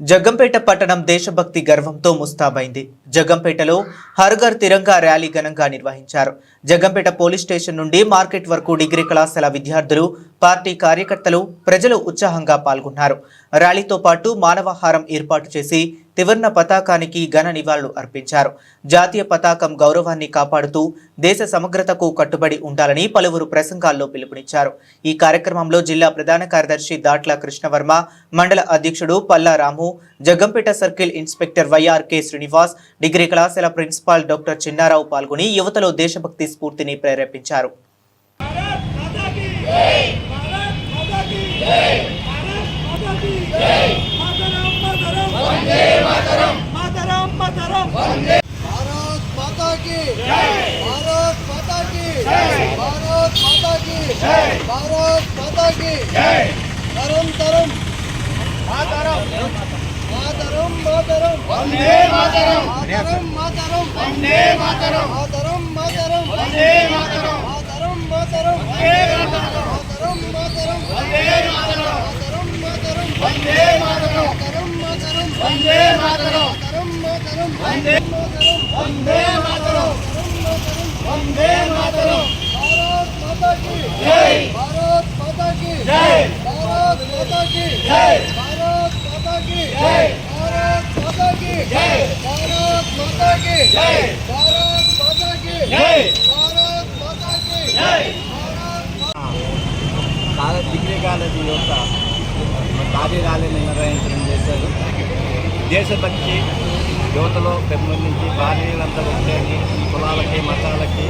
జగ్గంపేట పట్టణం దేశభక్తి గర్వంతో ముస్తాబైంది. జగ్గంపేటలో హర్ఘర్ తిరంగా ర్యాలీ ఘనంగా నిర్వహించారు. జగ్గంపేట పోలీస్ స్టేషన్ నుండి మార్కెట్ వరకు డిగ్రీ కళాశాల విద్యార్థులు పార్టీ కార్యకర్తలు ప్రజలు ఉత్సాహంగా పాల్గొన్నారు. ర్యాలీతో పాటు మానవహారం ఏర్పాటు చేసి త్రివర్ణ పతాకానికి ఘన నివాళులు అర్పించారు. జాతీయ పతాకం గౌరవాన్ని కాపాడుతూ దేశ సమగ్రతకు కట్టుబడి ఉండాలని పలువురు ప్రసంగాల్లో పిలుపునిచ్చారు. ఈ కార్యక్రమంలో జిల్లా ప్రధాన కార్యదర్శి దాట్ల కృష్ణవర్మ మండల అధ్యక్షుడు Pallaramu Jaggampeta circle inspector YRK Srinivas degree కళాశాల ప్రిన్సిపాల్ డాక్టర్ చిన్నారావు పాల్గొని యువతలో దేశభక్తి స్ఫూర్తిని ప్రేరేపించారు. భారత్ మాతాకి భారత్ మాతాకి భారత్ మాతాకి భారత్ మాతాకి తరం తరం మాతరం మాతరం మాతరం వందే మాతరం మాతరం మాతరం వందే మాతరం మాతరం మాతరం వందే మాతరం మాతరం మాతరం వందే మాతరం మాతరం వందే మాతరం మాతరం మాతరం వందే మాతరం మాతరం వందే మాతరం वंदे वंदे का नदी होता। कार्य डाले नहीं యువతలో పెంపొందించి భార్యలంతా వచ్చేసి కులాలకి మతాలకి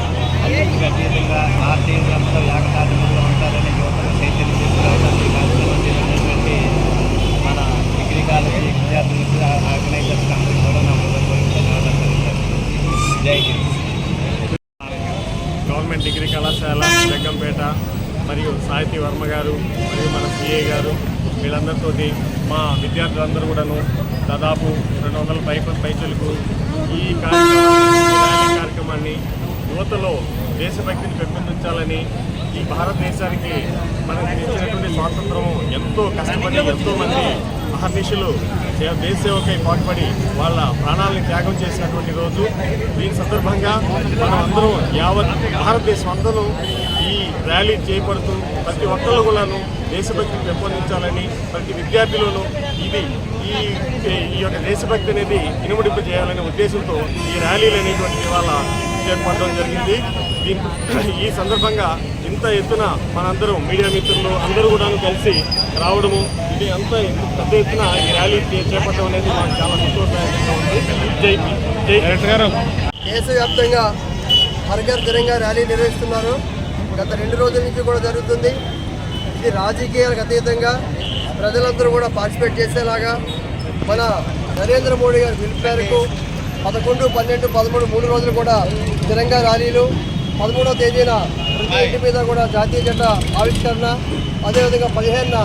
అన్నింటికి అతీతంగా భారతీయులంతా ఏకతాటిలో ఉంటారని యువతకు చైతన్యం తీసుకురావడానికి కార్యక్రమం చేసినటువంటి మన డిగ్రీ కాలేజీ విద్యార్థులకు ఆర్గనైజర్స్ అందరికీ కూడా నా హృదయపూర్వక ధన్యవాదాలు జై హింద్. గవర్నమెంట్ డిగ్రీ కళాశాల జగ్గంపేట మరియు సాహితీ వర్మ గారు మరియు మన సిఏ గారు వీళ్ళందరితో మా విద్యార్థులందరూ కూడాను దాదాపు రెండు వందల పై పైచలకు ఈ కార్యక్రమాన్ని కార్యక్రమాన్ని యువతలో దేశభక్తిని పెంపొందించాలని ఈ భారతదేశానికి మనకు ఇచ్చినటువంటి స్వాతంత్రం ఎంతో కష్టపడి ఎంతో మంది మహర్నిషులు దేశసేవకై పాటుపడి వాళ్ళ ప్రాణాలను త్యాగం చేసినటువంటి రోజు. దీని సందర్భంగా మనం అందరం యావత్ భారతదేశం అందరూ ఈ ర్యాలీ చేపడుతూ ప్రతి ఒక్కరు కూడాను దేశభక్తిని పెంపొందించాలని ప్రతి విద్యార్థులను ఇది ఈ ఈ యొక్క దేశభక్తి అనేది ఇనుముడింపు చేయాలనే ఉద్దేశంతో ఈ ర్యాలీలు అనేటువంటి ఇవాళ చేపట్టడం జరిగింది. దీని ఈ సందర్భంగా ఇంత ఎత్తున మనందరం మీడియా మిత్రులు అందరూ కూడా కలిసి రావడము ఇది అంత పెద్ద ఎత్తున ఈ ర్యాలీ చేపట్టడం అనేది మాకు చాలా సంతోషదాయకంగా ఉంది. జై జై డైరెక్టర్ గారు. దేశవ్యాప్తంగా తిరంగా ర్యాలీ నిర్వహిస్తున్నారు. గత రెండు రోజుల నుంచి కూడా జరుగుతుంది. ఇది రాజకీయాలకు అతీతంగా ప్రజలందరూ కూడా పార్టిసిపేట్ చేసేలాగా మన నరేంద్ర మోడీ గారి పిలుపు మేరకు పదకొండు పన్నెండు పదమూడు మూడు రోజులు కూడా తిరంగా ర్యాలీలు పదమూడవ తేదీన ప్రతి ఇంటి మీద కూడా జాతీయ జెండా ఆవిష్కరణ అదేవిధంగా పదిహేనున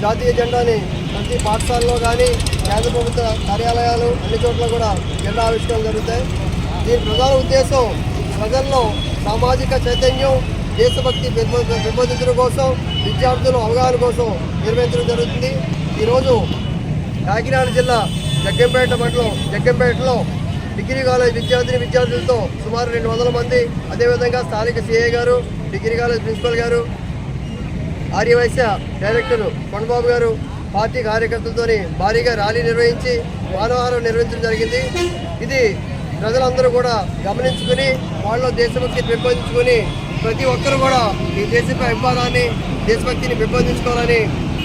జాతీయ జెండాని ప్రతి పాఠశాలలో కానీ కేంద్ర ప్రభుత్వ కార్యాలయాలు అన్ని చోట్ల కూడా జెండా ఆవిష్కరణ జరుగుతాయి. దీని ప్రధాన ఉద్దేశం ప్రజల్లో సామాజిక చైతన్యం దేశభక్తి పెంపొ- పెంపొందించడం కోసం విద్యార్థుల అవగాహన కోసం నిర్వహించడం జరుగుతుంది. ఈరోజు కాకినాడ జిల్లా జగ్గంపేట మండలం జగ్గంపేటలో డిగ్రీ కాలేజ్ విద్యార్థిని విద్యార్థులతో సుమారు రెండు వందల మంది అదేవిధంగా స్థానిక సిఐ గారు డిగ్రీ కాలేజ్ ప్రిన్సిపల్ గారు ఆర్యవైశ్య డైరెక్టర్ కొండబాబు గారు పార్టీ కార్యకర్తలతోని భారీగా ర్యాలీ నిర్వహించి మానవహారం నిర్వహించడం జరిగింది. ఇది ప్రజలందరూ కూడా గమనించుకుని వాళ్ళలో దేశభక్తిని పెంపొందించుకొని ప్రతి ఒక్కరు కూడా ఈ దేశపై అభిమానాన్ని దేశభక్తిని పెంపొందించుకోవాలని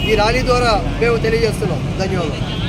ఈ ర్యాలీ ద్వారా మేము తెలియజేస్తున్నాం. ధన్యవాదాలు.